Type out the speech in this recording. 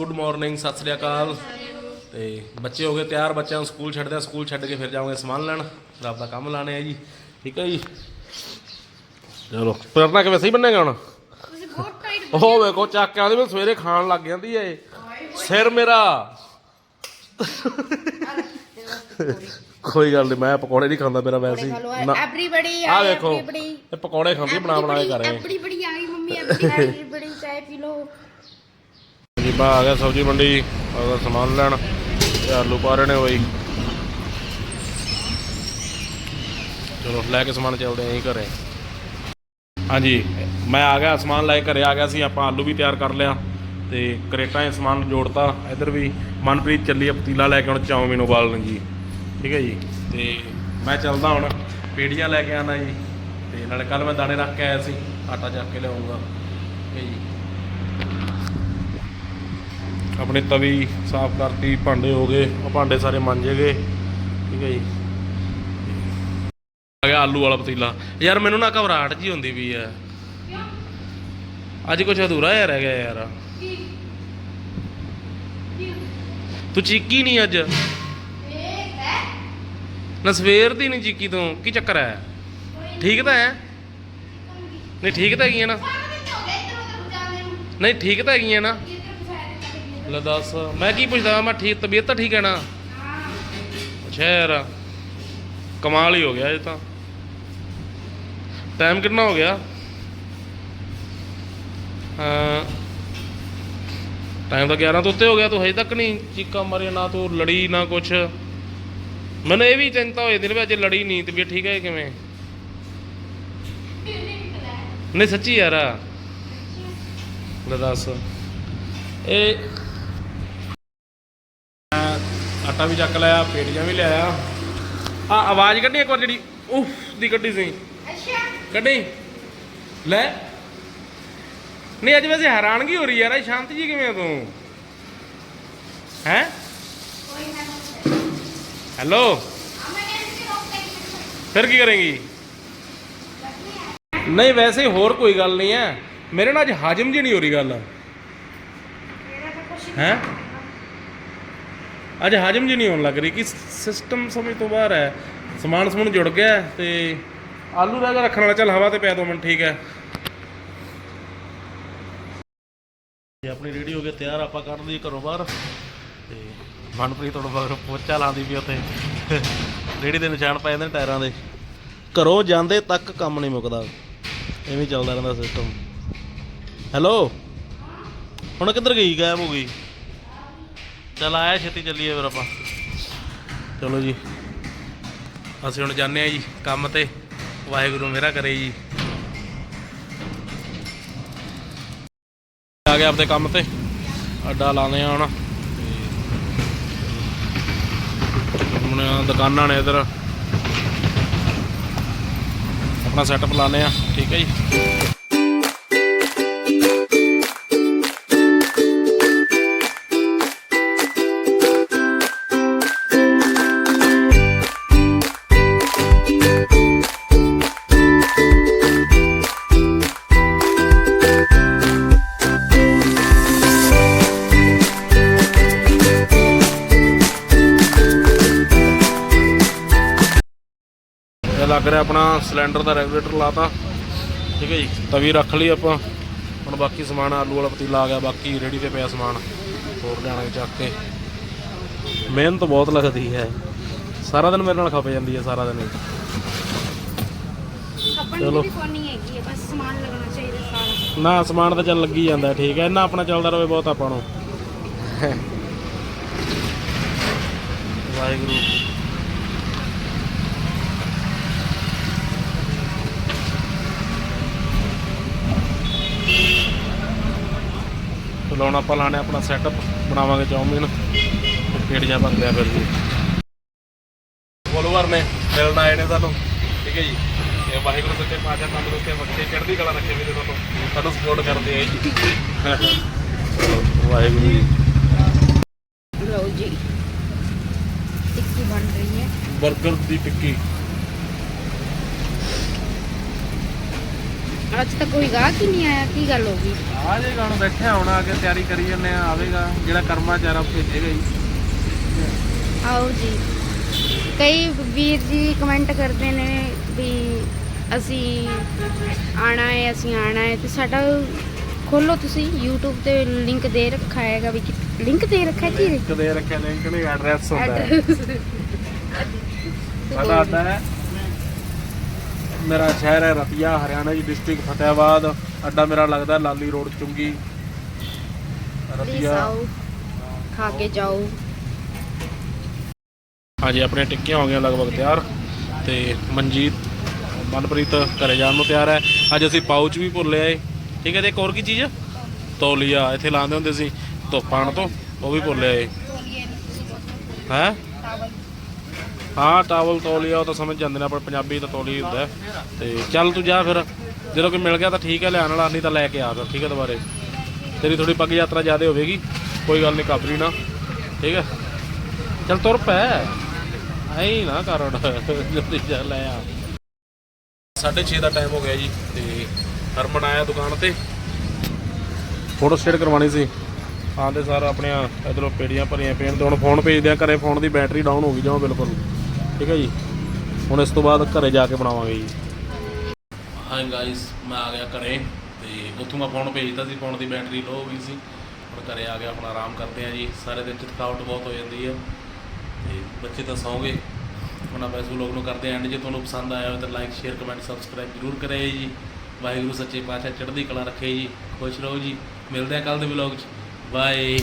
Good morning Sat Sri ਅਕਾਲ। ਤੇ ਬੱਚੇ ਹੋ ਗਏ ਤਿਆਰ ਬੱਚਿਆਂ ਨੂੰ ਸਕੂਲ ਛੱਡਦੇ ਆ ਸਕੂਲ ਛੱਡ ਕੇ ਫਿਰ ਜਾਵਾਂਗੇ ਸਮਾਨ ਲੈਣ। ਰੱਬ ਦਾ ਕੰਮ ਲਾਣੇ ਆ ਜੀ। ਠੀਕ ਹੈ ਜੀ। ਚਲੋ ਪਰਨਾ ਕਿਵੇਂ ਸਹੀ ਬੰਨੇਗਾ ਹੁਣ? ਤੁਸੀਂ ਬਹੁਤ ਟਾਈਟ ਉਹ ਵੇਖੋ ਚੱਕ ਕੇ ਆਉਂਦੀ ਮੈਂ ਸਵੇਰੇ ਖਾਣ ਲੱਗ ਜਾਂਦੀ ਏ ਸਿਰ ਮੇਰਾ। ਕੋਈ ਗੱਲ ਨਹੀਂ ਮੈਂ ਪਕੌੜੇ ਨਹੀਂ ਖਾਂਦਾ ਮੇਰਾ ਵੈਸੇ ਹੀ। ਨਾ। ਐਵਰੀਬਾਡੀ ਆ ਵੇਖੋ ਇਹ ਪਕੌੜੇ ਖਾਂਦੀ ਬਣਾ ਬਣਾ ਕੇ ਕਰ ਰਹੇ ਐਵਰੀਬਾਡੀ ਆ ਗਈ ਮੰਮੀ ਐਵਰੀਬਾਡੀ ਚਾਹ ਪੀ ਜੀ ਬਾ ਆ ਗਿਆ ਸਬਜ਼ੀ ਮੰਡੀ ਉਹਦਾ ਸਮਾਨ ਲੈਣ ਤੇ ਆਲੂ ਪਾ ਰਹੇ ਨੇ ਬਈ ਚਲੋ, ਲੈ ਕੇ ਸਮਾਨ ਚੱਲਦੇ ਆਂ ਜੀ ਘਰੇ। ਹਾਂਜੀ, ਮੈਂ ਆ ਗਿਆ ਸਮਾਨ ਲੈ ਕੇ, ਘਰੇ ਆ ਗਿਆ ਸੀ, ਆਪਾਂ ਆਲੂ ਵੀ ਤਿਆਰ ਕਰ ਲਿਆ ਤੇ ਕਰੇਟਾਂ 'ਚ ਸਮਾਨ ਜੋੜਤਾ। ਇੱਧਰ ਵੀ ਮਨਪ੍ਰੀਤ ਚੱਲੀ ਆ ਪਤੀਲਾ ਲੈ ਕੇ, ਹੁਣ ਚਾਉਮੀਨ ਉਬਾਲਣ ਜੀ। ਠੀਕ ਹੈ ਜੀ? ਤੇ ਮੈਂ ਚੱਲਦਾ ਹੁਣ, ਪੇੜੀਆਂ ਲੈ ਕੇ ਆਣਾ ਜੀ। ਤੇ ਨਾਲੇ ਕੱਲ ਮੈਂ ਦਾਣੇ ਰੱਖ ਕੇ ਆਇਆ ਸੀ, ਆਟਾ ਚੱਕ ਕੇ ਲਿਆਉਂਗਾ। ਠੀਕ ਹੈ ਜੀ? ਆਪਣੀ ਤਵੀ ਸਾਫ਼ ਕਰਤੀ ਭਾਂਡੇ ਹੋ ਗਏ ਉਹ ਭਾਂਡੇ ਸਾਰੇ ਮਾਂਜੇ ਗਏ ਠੀਕ ਹੈ ਜੀ। ਆ ਗਿਆ ਆਲੂ ਵਾਲਾ ਪਤੀਲਾ। ਯਾਰ ਮੈਨੂੰ ਨਾ ਘਬਰਾਹਟ ਜੀ ਹੁੰਦੀ ਵੀ ਹੈ। ਅੱਜ ਕੁਝ ਅਧੂਰਾ ਜਿਹਾ ਰਹਿ ਗਿਆ ਯਾਰ। ਤੂੰ ਚੀਕੀ ਨਹੀਂ ਅੱਜ? ਨਾ ਸਵੇਰ ਦੀ ਨਹੀਂ ਚੀਕੀ ਤੂੰ ਕੀ ਚੱਕਰ ਹੈ? ਠੀਕ ਤਾਂ ਹੈ? ਨਹੀਂ ਠੀਕ ਤਾਂ ਹੈਗੀ ਹੈ ਨਾ। ਨਹੀਂ ਠੀਕ ਤਾਂ ਹੈਗੀ ਹੈ ਨਾ। ਲੈ ਦੱਸ, ਮੈਂ ਕੀ ਪੁੱਛਦਾ ਮੈਂ ਠੀਕ, ਤਬੀਅਤ ਤਾਂ ਠੀਕ ਹੈ ਨਾ? ਅੱਛਾ, ਯਾਰ, ਕਮਾਲ ਹੀ ਹੋ ਗਿਆ ਇਹ ਤਾਂ। ਟਾਈਮ ਕਿੰਨਾ ਹੋ ਗਿਆ? ਹਾਂ ਟਾਈਮ ਤਾਂ 11 ਤੋਂ ਉੱਤੇ ਹੋ ਗਿਆ, ਤੂੰ ਹਜੇ ਤੱਕ ਨਹੀਂ ਚੀਕਾ ਮਾਰੀਆਂ, ਨਾ ਤੂੰ ਲੜੀ, ਨਾ ਕੁਛ। ਮੈਨੂੰ ਇਹ ਵੀ ਚਿੰਤਾ ਹੋਈ ਦਿਨ ਵੀ ਅੱਜ ਲੜੀ ਨਹੀਂ, ਤਬੀਅਤ ਠੀਕ ਹੈ ਕਿਵੇਂ? ਨਹੀਂ, ਸੱਚੀ ਯਾਰ। ਲੈ ਦੱਸ। ਇਹ ਮੈਂ ਆਟਾ ਵੀ ਚੱਕ ਲਿਆ ਪੇਟੀਆਂ ਵੀ ਲਿਆਇਆ। ਆ ਆਵਾਜ਼ ਕੱਢੀ ਇੱਕ ਵਾਰ ਜਿਹੜੀ ਉਫ ਦੀ ਕੱਢੀ ਸੀ। ਅੱਛਾ। ਕੱਢੀ। ਲੈ। ਨਹੀਂ ਅੱਜ ਵੈਸੇ ਹੈਰਾਨਗੀ ਹੋ ਰਹੀ ਯਾਰ ਇਹ ਸ਼ਾਂਤ ਜੀ ਕਿਵੇਂ ਆ ਤੂੰ? ਹੈ? ਹੈਲੋ। ਫਿਰ ਕੀ ਕਰੇਂਗੀ? ਨਹੀਂ ਵੈਸੇ ਹੋਰ ਕੋਈ ਗੱਲ ਨਹੀਂ ਹੈ। ਮੇਰੇ ਨਾਲ ਅੱਜ ਹਾਜਮ ਜੀ ਨਹੀਂ ਹੋ ਰਹੀ ਗੱਲ। ਮੇਰਾ ਤਾਂ ਕੁਛ ਹੈ ਅੱਜ ਹਾਜਮ ਜੀ ਨਹੀਂ ਹੋਣ ਲੱਗ ਰਹੀ ਕਿ ਸਿਸਟਮ ਸਮਝ ਤੋਂ ਬਾਹਰ ਹੈ। ਸਮਾਨ ਸਮੂਨ ਜੁੜ ਗਿਆ ਹੈ ਤੇ ਆਲੂ ਰਹਿ ਗਿਆ ਰੱਖਣ ਵਾਲਾ। ਚੱਲ ਹਵਾ ਤੇ ਪੈ ਦੋ ਮਿੰਟ, ਠੀਕ ਹੈ। ਇਹ ਆਪਣੀ ਰੇਡੀ ਹੋ ਗਈ, ਤਿਆਰ ਆਪਾਂ ਕੱਢ ਲਈ ਘਰੋਂ ਬਾਹਰ। ਤੇ ਮਨਪ੍ਰੀਤ ਤੋਂ ਬਾਹਰ ਪੋਚਾ ਲਾਉਂਦੀ ਵੀ ਉੱਥੇ। ਰੇੜੀ ਦੇ ਨਿਸ਼ਾਨ ਪੈ ਜਾਂਦੇ ਨੇ ਟਾਇਰਾਂ ਦੇ। ਘਰੋਂ ਜਾਂਦੇ ਤੱਕ ਕੰਮ ਨਹੀਂ ਮੁੱਕਦਾ। ਐਵੇਂ ਚੱਲਦਾ ਰਹਿੰਦਾ ਸਿਸਟਮ ਹੈਲੋ ਹੁਣ ਕਿੱਧਰ ਗਈ, ਗਾਇਬ ਹੋ ਗਈ? ਚਲ ਆਇਆ ਛੇਤੀ ਚੱਲੀਏ ਫਿਰ ਆਪਾਂ। ਚਲੋ ਜੀ। ਅਸੀਂ ਹੁਣ ਜਾਂਦੇ ਆ ਜੀ ਕੰਮ ਤੇ। ਵਾਹਿਗੁਰੂ ਮੇਰਾ ਕਰੇ ਜੀ। ਆ ਗਏ ਆਪਦੇ ਕੰਮ ਤੇ। ਅੱਡਾ ਲਾਉਂਦੇ ਆ ਹੁਣ। ਤੇ ਹੁਣ ਦੁਕਾਨਾਂ ਨੇ ਇਧਰ। ਆਪਣਾ ਸੈਟਅਪ ਲਾਉਂਦੇ ਆ ਠੀਕ ਹੈ ਜੀ। ਲੱਗ ਰਿਹਾ ਆਪਣਾ ਸਿਲੰਡਰ ਦਾ ਰੈਗੂਲੇਟਰ ਲਾਤਾ। ਠੀਕ ਹੈ ਜੀ ਤਵੀ ਰੱਖ ਲਈ ਆਪਾਂ। ਹੁਣ ਬਾਕੀ ਸਮਾਨ ਆਲੂ ਵਾਲਾ ਪਤੀਲਾ ਆ ਗਿਆ ਬਾਕੀ ਰੇੜੀ ਤੇ ਪਿਆ ਸਮਾਨ। ਹੋਰ ਲਿਆਣਾ ਚੱਕ ਕੇ। ਮਿਹਨਤ ਬਹੁਤ ਲੱਗਦੀ ਹੈ। ਸਾਰਾ ਦਿਨ ਮੇਰੇ ਨਾਲ ਖਪੇ ਜਾਂਦੀ ਹੈ ਸਾਰਾ ਦਿਨ ਚਲੋ। ਦੀ ਵੀ ਕੋਨੀ ਹੈਗੀ ਹੈ ਬਸ ਸਮਾਨ ਲੱਗਣਾ ਚਾਹੀਦਾ ਸਾਰਾ। ਨਾ ਸਮਾਨ ਤਾਂ ਚੱਲ ਲੱਗੀ ਜਾਂਦਾ ਠੀਕ ਹੈ। ਇਹਨਾਂ ਆਪਣਾ ਚੱਲਦਾ ਰਵੇ ਬਹੁਤ ਆਪਾਂ ਨੂੰ। ਵਾਹਿਗੁਰੂ। ਚਲੋ ਹੁਣ ਆਪਾਂ ਲਾਣੇ ਆਪਣਾ ਸੈਟਅਪ ਬਣਾਵਾਂਗੇ ਚੌਮੀਨ ਤੇ ਪੇੜੀਆਂ ਬਣ ਗਿਆ ਫਿਰ ਜੀ। ਫੋਲੋਵਰ ਨੇ ਮਿਲਣ ਆਏ ਨੇ ਸਾਨੂੰ। ਠੀਕ ਹੈ ਜੀ। ਤੇ ਵਾਹਿਗੁਰੂ ਸੱਚੇ ਪਾਤਸ਼ਾਹ ਤੰਦਰੁਸਤੀ ਬਖਸ਼ੇ ਚੜ੍ਹਦੀ ਕਲਾ ਰੱਖੇ ਵੀ ਤੁਹਾਨੂੰ ਤੁਹਾਨੂੰ ਸਪੋਰਟ ਕਰਦੇ ਆ ਜੀ। ਵਾਹਿਗੁਰੂ ਜੀ। ਲਓ ਜੀ। ਟਿੱਕੀ ਬਣ ਰਹੀ ਹੈ। 버ਗਰ ਦੀ ਟਿੱਕੀ। ਅੱਜ ਤੱਕ ਕੋਈ ਗਾਹਕ ਹੀ ਨਹੀਂ ਆਇਆ ਕੀ ਗੱਲ ਹੋ ਗਈ? ਆ ਜਾਏਗਾ ਹੁਣ ਬੈਠੇ ਹੁਣ ਆ ਕੇ ਤਿਆਰੀ ਕਰੀ ਜੰਨੇ ਆ ਆਵੇਗਾ ਜਿਹੜਾ ਕਰਮਾ ਚਾਰਾ ਭੇਜੇਗਾ ਹੀ ਆਓ ਜੀ। ਕਈ ਵੀਰ ਜੀ ਕਮੈਂਟ ਕਰਦੇ ਨੇ ਵੀ ਅਸੀਂ ਆਣਾ ਹੈ ਅਸੀਂ ਆਣਾ ਹੈ ਤੇ ਸਾਡਾ ਖੋਲੋ ਤੁਸੀਂ YouTube ਤੇ ਲਿੰਕ ਦੇ ਰੱਖਾ ਹੈਗਾ ਵੀ ਲਿੰਕ ਦੇ ਰੱਖਾ ਹੈ ਕੀ ਕਦੇ ਰੱਖਿਆ ਲਿੰਕ ਨਹੀਂ ਐਡਰੈਸ ਹੁੰਦਾ। ਹੈ ਸਾਡਾ ਅੱਡਾ ਹੈ ਮੇਰਾ ਸ਼ਹਿਰ ਹੈ ਰਤੀਆ ਹਰਿਆਣਾ ਦੀ ਡਿਸਟ੍ਰਿਕਟ ਫਤਿਆਬਾਦ ਅੱਡਾ ਮੇਰਾ ਲੱਗਦਾ ਲਾਲੀ ਰੋਡ ਚੁੰਗੀ। ਪਲੀਜ਼ ਰਤੀਆ। ਆਓ ਖਾ ਕੇ ਜਾਓ। ਹਾਂਜੀ ਆਪਣੀਆਂ ਟਿੱਕੀਆਂ ਹੋ ਗਈਆਂ ਲਗਭਗ ਤਿਆਰ ਤੇ ਮਨਜੀਤ ਮਨਪ੍ਰੀਤ ਘਰੇ ਜਾਣ ਨੂੰ ਤਿਆਰ ਹੈ। ਅੱਜ ਅਸੀਂ ਪਾਊਚ ਵੀ ਭੁੱਲ ਆਏ। ਠੀਕ ਹੈ ਤੇ ਇੱਕ ਹੋਰ ਕੀ ਚੀਜ਼? ਤੌਲੀਆ ਇੱਥੇ ਲਾਉਂਦੇ ਹੁੰਦੇ ਸੀ। ਧੁੱਪਾਂ ਤੋਂ ਉਹ ਵੀ ਭੁੱਲ ਆਏ। ਹੈ? ਹਾਂ, ਟਾਵਲ ਤੌਲੀਆ ਉਹ ਤਾਂ ਸਮਝ ਜਾਂਦੇ ਨੇ ਆਪਣੇ ਪੰਜਾਬੀ ਤਾਂ ਤੌਲੀ ਹੁੰਦਾ ਹੈ। ਤੇ ਚੱਲ ਤੂੰ ਜਾ ਫਿਰ, ਜਦੋਂ ਕੋਈ ਮਿਲ ਗਿਆ ਤਾਂ ਠੀਕ ਹੈ ਲਿਆਉਣ ਵਾਲਾ ਨਹੀਂ ਤਾਂ ਲੈ ਕੇ ਆ ਫਿਰ, ਠੀਕ ਹੈ ਦੁਬਾਰੇ। ਤੇਰੀ ਥੋੜੀ ਪੱਗ ਯਾਤਰਾ ਜ਼ਿਆਦਾ ਹੋਵੇਗੀ, ਕੋਈ ਗੱਲ ਨਹੀਂ, ਕਾਬਰੀ ਨਾ, ਠੀਕ ਹੈ। ਚੱਲ ਤੁਰ ਪੈ, ਐਂ ਨਾ ਕਰ ਜਲਦੀ ਜਾ ਲੈ ਆ। 6:30 ਦਾ ਟਾਈਮ ਹੋ ਗਿਆ ਜੀ, ਤੇ ਹਰਮਨ ਆਇਆ ਦੁਕਾਨ ਤੇ। ਫੋਟੋ ਸਟੇਟ ਕਰਵਾਉਣੀ ਸੀ। ਆਂਦੇ ਸਾਰ ਆਪਣੀਆਂ ਇਧਰੋਂ ਪੇੜੀਆਂ ਭਰੀਆਂ ਪੇਣ ਤੇ ਹੁਣ ਫੋਨ ਭੇਜਦੇ ਆ, ਘਰੇ ਫੋਨ ਦੀ ਬੈਟਰੀ ਡਾਊਨ ਹੋ ਗਈ, ਜਮਾ ਬਿਲਕੁਲ। ਠੀਕ ਹੈ ਜੀ? ਹੁਣ ਇਸ ਤੋਂ ਬਾਅਦ ਘਰੇ ਜਾ ਕੇ ਬਣਾਵਾਂਗੇ ਜੀ। ਹਾਈ ਗਾਇਸ ਮੈਂ ਆ ਗਿਆ ਘਰੇ ਤੇ ਉੱਥੋਂ ਮੈਂ ਫੋਨ ਭੇਜਦਾ ਸੀ ਫੋਨ ਦੀ ਬੈਟਰੀ ਲੋ ਹੋ ਗਈ ਸੀ। ਹੁਣ ਘਰੇ ਆ ਗਿਆ ਆਪਣਾ ਆਰਾਮ ਕਰਦੇ ਆ ਜੀ। ਸਾਰੇ ਦਿਨ ਚ ਥਕਾਵਟ ਬਹੁਤ ਹੋ ਜਾਂਦੀ ਹੈ ਤੇ ਬੱਚੇ ਤਾਂ ਸੌਂ ਗਏ ਹੁਣ ਆਪਾਂ ਇਸ ਵਲੋਗ ਨੂੰ ਕਰਦੇ ਐਂਡ ਜੇ ਤੁਹਾਨੂੰ ਪਸੰਦ ਆਇਆ ਹੋਵੇ ਤਾਂ ਲਾਈਕ ਸ਼ੇਅਰ ਕਮੈਂਟ ਸਬਸਕ੍ਰਾਈਬ ਜ਼ਰੂਰ ਕਰਿਓ ਜੀ। ਵਾਹਿਗੁਰੂ ਸੱਚੇ ਪਾਤਸ਼ਾਹ ਚੜ੍ਹਦੀ ਕਲਾ ਰੱਖੇ ਜੀ। ਖੁਸ਼ ਰਹੋ ਜੀ। ਮਿਲਦੇ ਆ ਕੱਲ ਦੇ ਵਲੋਗ 'ਚ। ਬਾਏ